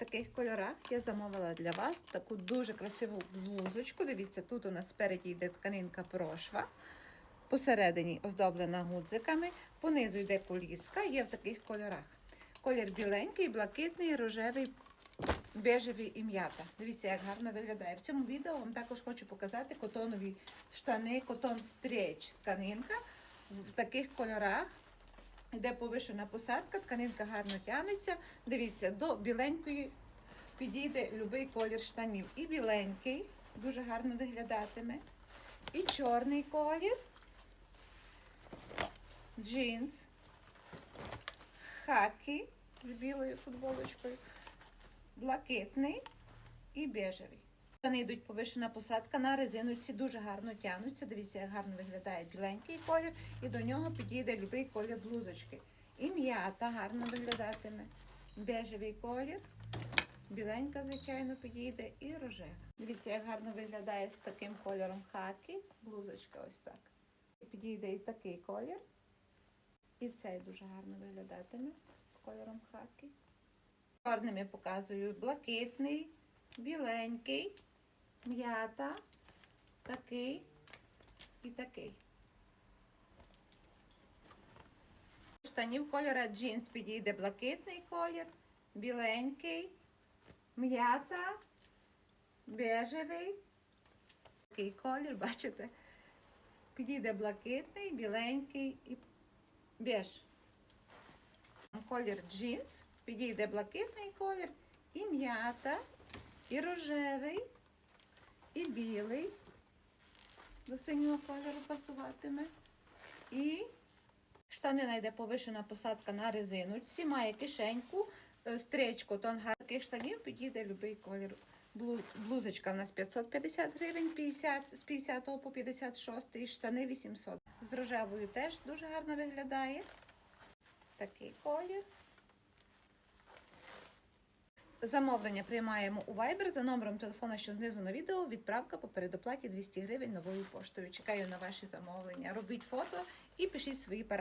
таких кольорах я замовила для вас таку дуже красиву блузочку. Дивіться, тут у нас спереді йде тканинка прошва. Посередині оздоблена гудзиками, понизу йде коліска, є в таких кольорах. Колір біленький, блакитний, рожевий, бежевий і м'ята. Дивіться, як гарно виглядає. В цьому відео вам також хочу показати котонові штани, котон стріч тканинка в таких кольорах. Йде повишена посадка, тканинка гарно тягнеться. Дивіться, до біленької підійде будь-який колір штанів. І біленький, дуже гарно виглядатиме. І чорний колір, джинс, хакі з білою футболочкою, блакитний і бежевий. Штани йдуть повишена посадка на резиночці, дуже гарно тягнуться. Дивіться, як гарно виглядає біленький колір, і до нього підійде будь-який колір блузочки. І м'ята гарно виглядатиме. Бежевий колір, біленька, звичайно, підійде, і рожева. Дивіться, як гарно виглядає з таким кольором хакі. Блузочка ось так. І Підійде і такий колір. І цей дуже гарно виглядатиме з кольором хакі. Чорними показую блакитний, біленький, м'ята, такий і такий. Штанів кольора джинс підійде блакитний колір, біленький, м'ята, бежевий. Такий колір, бачите? Підійде блакитний, біленький і беж. Колір джинс, підійде блакитний колір, і м'ята, і рожевий, білий. До синього кольору пасуватиме. І штанина йде повишена посадка на резиночці, має кишеньку, е, стрічку, тонга таких штанів підійде будь-який колір. Блузочка в нас 550 гривень, 50, з 50 по 56 і штани 800. З рожевою теж дуже гарно виглядає. Такий колір. Замовлення приймаємо у Viber за номером телефона, що знизу на відео. Відправка по передоплаті 200 гривень новою поштою. Чекаю на ваші замовлення. Робіть фото і пишіть свої параметри.